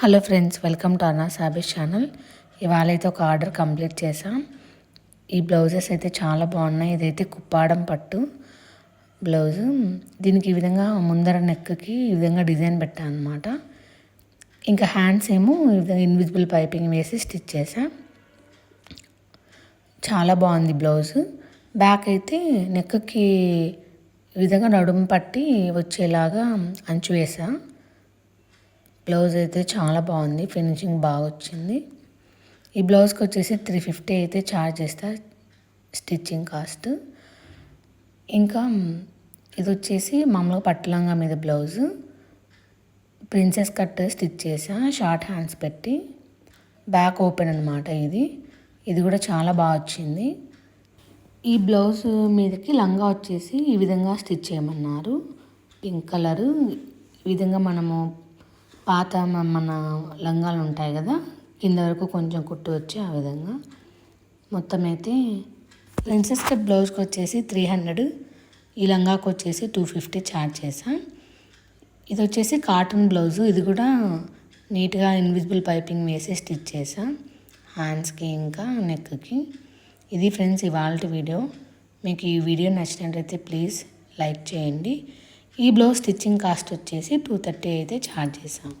Hello friends welcome to అన్నా సాబీస్ channel. ఇవాళ అయితే ఒక ఆర్డర్ కంప్లీట్ చేసాం ఈ బ్లౌజెస్ అయితే చాలా బాగున్నాయి. ఇదైతే కుప్పాడం పట్టు బ్లౌజు. దీనికి ఈ విధంగా ముందర నెక్కి ఈ విధంగా డిజైన్ పెట్టాను అనమాట ఇంకా హ్యాండ్స్ ఏమో ఈ విధంగా ఇన్విజిబుల్ పైపింగ్ వేసి స్టిచ్ చేసా చాలా బాగుంది బ్లౌజు. బ్యాక్ అయితే నెక్కి ఈ విధంగా నడుము పట్టి వచ్చేలాగా అంచు వేసా బ్లౌజ్ అయితే చాలా బాగుంది. ఫినిషింగ్ బాగా వచ్చింది. ఈ బ్లౌజ్కి వచ్చేసి త్రీ ఫిఫ్టీ అయితే ఛార్జ్ చేస్తా. Stitching cost. ఇంకా ఇది వచ్చేసి మామూలుగా పట్టులంగా మీద బ్లౌజు. ప్రిన్సెస్ కట్ స్టిచ్ చేసా. షార్ట్ హ్యాండ్స్ పెట్టి. బ్యాక్ ఓపెన్ అనమాట ఇది. ఇది కూడా చాలా బాగా వచ్చింది. ఈ బ్లౌజ్ మీదకి లంగా వచ్చేసి ఈ విధంగా స్టిచ్ చేయమన్నారు. Pink colour. ఈ విధంగా మనము పాత మన లంగాలు ఉంటాయి కదా కింద వరకు కొంచెం కుట్టు వచ్చి ఆ విధంగా. మొత్తం అయితే ప్రిన్సెస్ కట్ బ్లౌజ్కి వచ్చేసి త్రీ హండ్రెడ్ ఈ లంగాకి వచ్చేసి టూ ఫిఫ్టీ ఛార్జ్ చేసా ఇది వచ్చేసి కాటన్ బ్లౌజు ఇది కూడా నీట్గా ఇన్విజిబుల్ పైపింగ్ వేసి స్టిచ్ చేసా హ్యాండ్స్కి ఇంకా నెక్కి. ఇది ఫ్రెండ్స్ ఇవాళ వీడియో. మీకు ఈ వీడియో నచ్చినట్లయితే ప్లీజ్ లైక్ చేయండి. ఈ బ్లౌజ్ స్టిచ్చింగ్ కాస్ట్ వచ్చేసి టూ థర్టీ అయితే ఛార్జ్ చేసాం